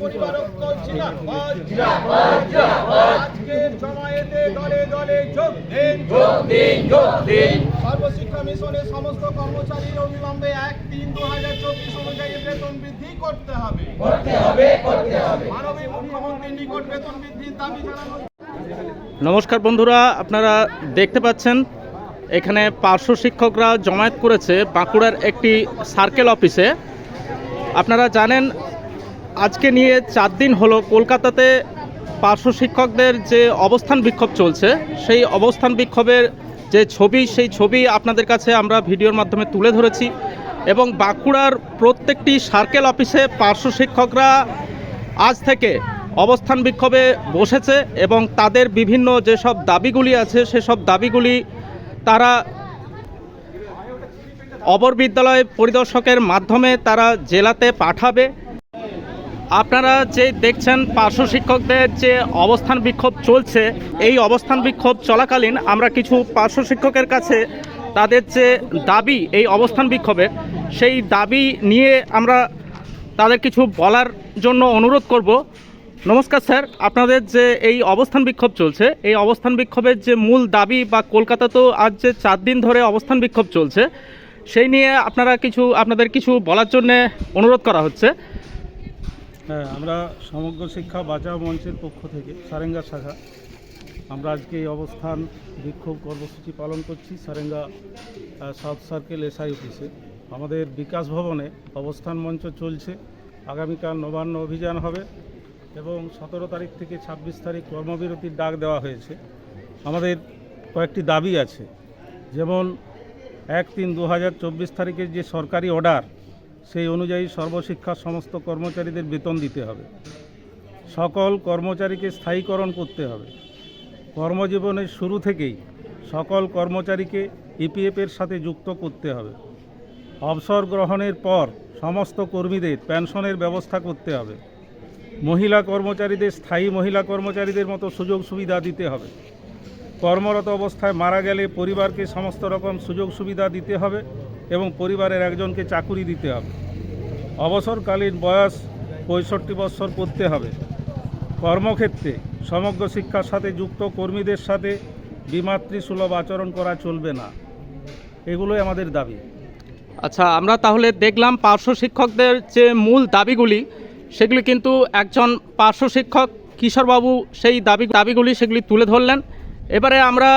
পরিবার ঐক্য জিন্দাবাদ আজকের জমায়েতে দলে দলে যোগ দিন। সর্বশিক্ষা মিশনের সমস্ত কর্মচারীর অবিলম্বে এক তিন দু হাজার চব্বিশ অনুযায়ী বেতন বৃদ্ধি করতে হবে। মাননীয় মুখ্যমন্ত্রীর নিকট বেতন বৃদ্ধির দাবি জানানো নমস্কার বন্ধুরা আপনারা দেখতে পাচ্ছেন এখানে পার্শ্ব শিক্ষকরা জমায়েত করেছে বাঁকুড়ার একটি সার্কেল অফিসে। আপনারা জানেন আজকে নিয়ে চার দিন হলো কলকাতাতে পার্শ্ব শিক্ষকদের যে অবস্থান বিক্ষোভ চলছে, সেই অবস্থান বিক্ষোভের যে ছবি, সেই ছবি আপনাদের কাছে আমরা ভিডিওর মাধ্যমে তুলে ধরেছি এবং বাঁকুড়ার প্রত্যেকটি সার্কেল অফিসে পার্শ্ব শিক্ষকরা আজ থেকে অবস্থান বিক্ষোভে বসেছে এবং তাদের বিভিন্ন যেসব দাবিগুলি আছে, সেসব দাবিগুলি তারা অবর বিদ্যালয় পরিদর্শকের মাধ্যমে তারা জেলাতে পাঠাবে। আপনারা যে দেখছেন পার্শ্ব শিক্ষকদের যে অবস্থান বিক্ষোভ চলছে, এই অবস্থান বিক্ষোভ চলাকালীন আমরা কিছু পার্শ্ব শিক্ষকের কাছে তাদের যে দাবি, এই অবস্থান বিক্ষোভের সেই দাবি নিয়ে আমরা তাদের কিছু বলার জন্য অনুরোধ করব। নমস্কার স্যার, আপনাদের যে এই অবস্থান বিক্ষোভ চলছে, এই অবস্থান বিক্ষোভের যে মূল দাবি বা কলকাতাতেও আজ যে চার দিন ধরে অবস্থান বিক্ষোভ চলছে, সেই নিয়ে আপনারা কিছু, আপনাদের কিছু বলার জন্যে অনুরোধ করা হচ্ছে। হ্যাঁ আমরা সমগ্র শিক্ষা বাঁচাও মঞ্চের পক্ষ থেকে সারেঙ্গা শাখা, আমরা আজকে এই অবস্থান বিক্ষোভ কর্মসূচি পালন করছি সারেঙ্গা সাউথ সার্কেল এসআই অফিসে। আমাদের বিকাশ ভবনে অবস্থান মঞ্চ চলছে, আগামীকাল নবান্ন অভিযান হবে এবং সতেরো তারিখ থেকে ছাব্বিশ তারিখ কর্মবিরতির ডাক দেওয়া হয়েছে। আমাদের কয়েকটি দাবি আছে, যেমন এক তিন দু তারিখের যে সরকারি অর্ডার সেই অনুযায়ী সর্বশিক্ষার সমস্ত কর্মচারীদের বেতন দিতে হবে। সকল কর্মচারীকে স্থায়ীকরণ করতে হবে। কর্মজীবনের শুরু থেকেই সকল কর্মচারীকে ইপিএফের সাথে যুক্ত করতে হবে। অবসর গ্রহণের পর সমস্ত কর্মীদের পেনশনের ব্যবস্থা করতে হবে। মহিলা কর্মচারীদের, স্থায়ী মহিলা কর্মচারীদের মতো সুযোগ সুবিধা দিতে হবে। কর্মরত অবস্থায় মারা গেলে পরিবারকে সমস্ত রকম সুযোগ সুবিধা দিতে হবে। এবং পরিবারের একজনকে চাকুরি দিতে হবে। অবসরকালীন বয়স পঁয়ষট্টি বৎসর করতে হবে। কর্মক্ষেত্রে সমগ্র শিক্ষার সাথে যুক্ত কর্মীদের সাথে বিমাতৃসুলভ আচরণ করা চলবে না। এগুলোই আমাদের দাবি। আচ্ছা আমরা তাহলে দেখলাম পার্শ্ব শিক্ষকদের যে মূল দাবিগুলি, সেগুলি কিন্তু একজন পার্শ্ব শিক্ষক কিশোরবাবু সেই দাবি, দাবিগুলি সেগুলি তুলে ধরলেন। এবারে আমরা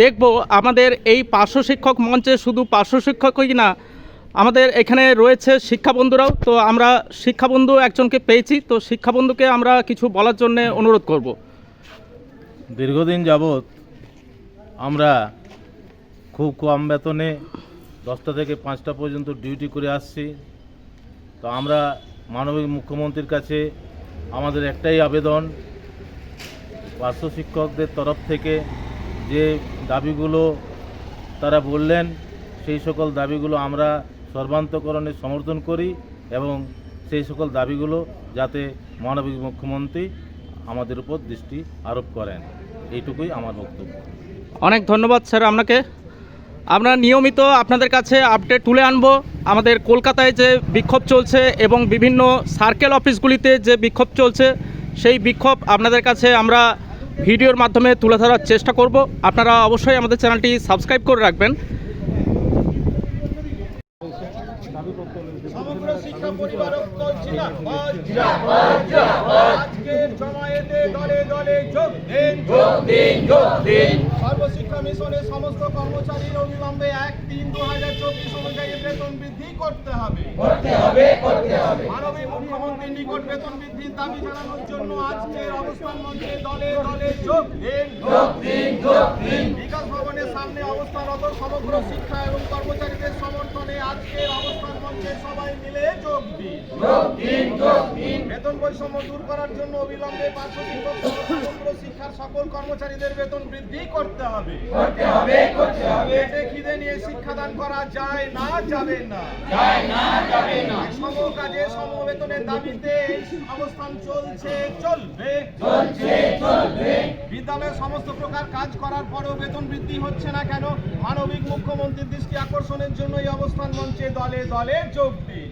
দেখব আমাদের এই পার্শ্ব শিক্ষক মঞ্চে শুধু পার্শ্ব শিক্ষকই না, আমাদের এখানে রয়েছে শিক্ষাবন্ধুরাও। তো আমরা শিক্ষাবন্ধু একজনকে পেয়েছি, তো শিক্ষাবন্ধুকে আমরা কিছু বলার জন্য অনুরোধ করব। দীর্ঘদিন যাবৎ আমরা খুব কম বেতনে দশটা থেকে পাঁচটা পর্যন্ত ডিউটি করে আসছি। তো আমরা মানবিক মুখ্যমন্ত্রীর কাছে আমাদের একটাই আবেদন পার্শ্ব শিক্ষকদের তরফ থেকে যে দাবিগুলো তারা বললেন, সেই সকল দাবিগুলো আমরা সর্বান্তকরণে সমর্থন করি এবং সেই সকল দাবিগুলো যাতে মানবিক মুখ্যমন্ত্রী আমাদের উপর দৃষ্টি আরোপ করেন। এইটুকুই আমার বক্তব্য। অনেক ধন্যবাদ স্যার আপনাকে। আমরা নিয়মিত আপনাদের কাছে আপডেট তুলে আনব। আমাদের কলকাতায় যে বিক্ষোভ চলছে এবং বিভিন্ন সার্কেল অফিসগুলিতে যে বিক্ষোভ চলছে, সেই বিক্ষোভ আপনাদের কাছে আমরা ভিডিওর মাধ্যমে তুলে ধরার চেষ্টা করব। আপনারা অবশ্যই আমাদের চ্যানেলটি সাবস্ক্রাইব করে রাখবেন। জিন্দাবাদ আজকের জমায়েতে দলে দলে যোগ দিন। সর্বশিক্ষা মিশনের সমস্ত কর্মচারীর অবিলম্বে এক তিন দু হাজার চব্বিশ অনুযায়ী বেতন বৃদ্ধি করতে হবে মাননীয় মুখ্যমন্ত্রীর নিকট বেতন বৃদ্ধির দাবি জানানোর জন্য আজকের অবস্থান মঞ্চে দলে দলে যোগ দিন। বিকাশ ভবনের সামনে অবস্থানরত সমগ্র শিক্ষা এবং কর্মচারীদের সমর্থনে আজকের অবস্থান মঞ্চে সবাই মিলে যোগ দিন বেতন বৈষম্য দূর করার জন্য অবিলম্বে শিক্ষার সকল কর্মচারীদের বেতন বৃদ্ধি করতে হবে। খিদে নিয়ে শিক্ষাদান করা যায় না যাবে না। সম কাজে সম বেতনের দাবিতে অবস্থান চলছে চলবে। বিদ্যালয়ের সমস্ত প্রকার কাজ করার পরেও বেতন বৃদ্ধি হচ্ছে না কেন? মানবিক মুখ্যমন্ত্রীর দৃষ্টি আকর্ষণের জন্য এই অবস্থান মঞ্চে দলে দলে যোগ দিন।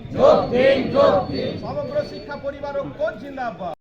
সমগ্র শিক্ষা পরিবার ঐক্য জিন্দাবাদ?